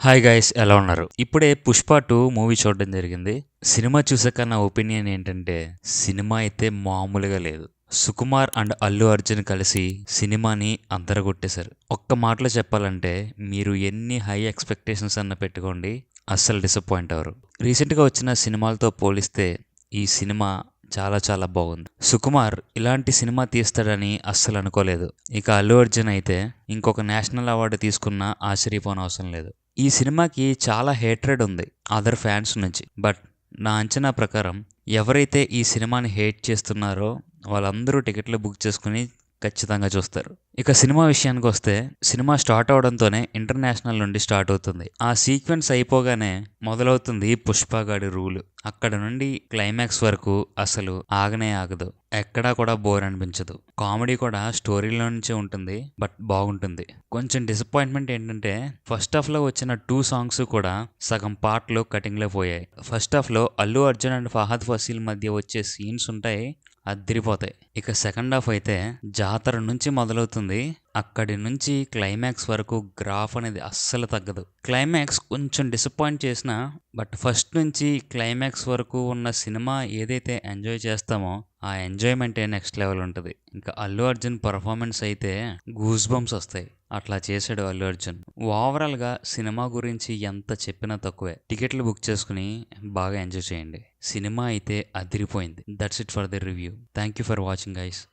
Hi guys ఎలా ఉన్నారు? ఇప్పుడే పుష్ప టూ మూవీ చూడడం జరిగింది. సినిమా చూసాక నా ఒపీనియన్ ఏంటంటే సినిమా అయితే మామూలుగా లేదు. సుకుమార్ అండ్ అల్లు అర్జున్ కలిసి సినిమాని అందరగొట్టేశారు ఒక్క మాటలో చెప్పాలంటే మీరు ఎన్ని హై ఎక్స్పెక్టేషన్స్ అన్న పెట్టుకోండి అస్సలు డిసప్పాయింట్ అవ్వరు. రీసెంట్గా వచ్చిన సినిమాలతో పోలిస్తే ఈ సినిమా చాలా చాలా బాగుంది. సుకుమార్ ఇలాంటి సినిమా తీస్తాడని అస్సలు అనుకోలేదు. ఇక అల్లు అర్జున్ అయితే ఇంకొక నేషనల్ అవార్డు తీసుకున్న ఆశ్చర్యపోనవసరం లేదు. ఈ సినిమాకి చాలా హేట్రెడ్ ఉంది అదర్ ఫ్యాన్స్ నుంచి. బట్ నా అంచనా ప్రకారం ఎవరైతే ఈ సినిమాని హేట్ చేస్తున్నారో వాళ్ళందరూ టికెట్లు బుక్ చేసుకుని ఖచ్చితంగా చూస్తారు. ఇక సినిమా విషయానికి వస్తే సినిమా స్టార్ట్ అవడంతోనే ఇంటర్నేషనల్ నుండి స్టార్ట్ అవుతుంది. ఆ సీక్వెన్స్ అయిపోగానే మొదలవుతుంది పుష్పగాడి రూల్. అక్కడ నుండి క్లైమాక్స్ వరకు అసలు ఆగనే ఆగదు. ఎక్కడా కూడా బోర్ అనిపించదు. కామెడీ కూడా స్టోరీలో నుంచే ఉంటుంది బట్ బాగుంటుంది. కొంచెం డిసప్పాయింట్మెంట్ ఏంటంటే ఫస్ట్ హాఫ్లో వచ్చిన టూ సాంగ్స్ కూడా సగం పాటలు కటింగ్లో పోయాయి. ఫస్ట్ హాఫ్లో అల్లు అర్జున్ అండ్ ఫహద్ ఫసీల్ మధ్య వచ్చే సీన్స్ ఉంటాయి అద్దరిపోతాయి ఇక సెకండ్ హాఫ్ అయితే జాతర నుంచి మొదలవుతుంది. అక్కడి నుంచి క్లైమాక్స్ వరకు గ్రాఫ్ అనేది అస్సలు తగ్గదు. క్లైమాక్స్ కొంచెం డిసప్పాయింట్ చేసిన బట్ ఫస్ట్ నుంచి క్లైమాక్స్ వరకు ఉన్న సినిమా ఏదైతే ఎంజాయ్ చేస్తామో ఆ ఎంజాయ్మెంటే నెక్స్ట్ లెవెల్ ఉంటుంది. ఇంకా అల్లు అర్జున్ పర్ఫార్మెన్స్ అయితే గూస్ బంప్స్ వస్తాయి. అట్లా చేశాడు అల్లు అర్జున్. ఓవరాల్గా సినిమా గురించి ఎంత చెప్పినా తక్కువే. టికెట్లు బుక్ చేసుకుని బాగా ఎంజాయ్ చేయండి. సినిమా అయితే అదిరిపోయింది. That's it for the review thank you for watching guys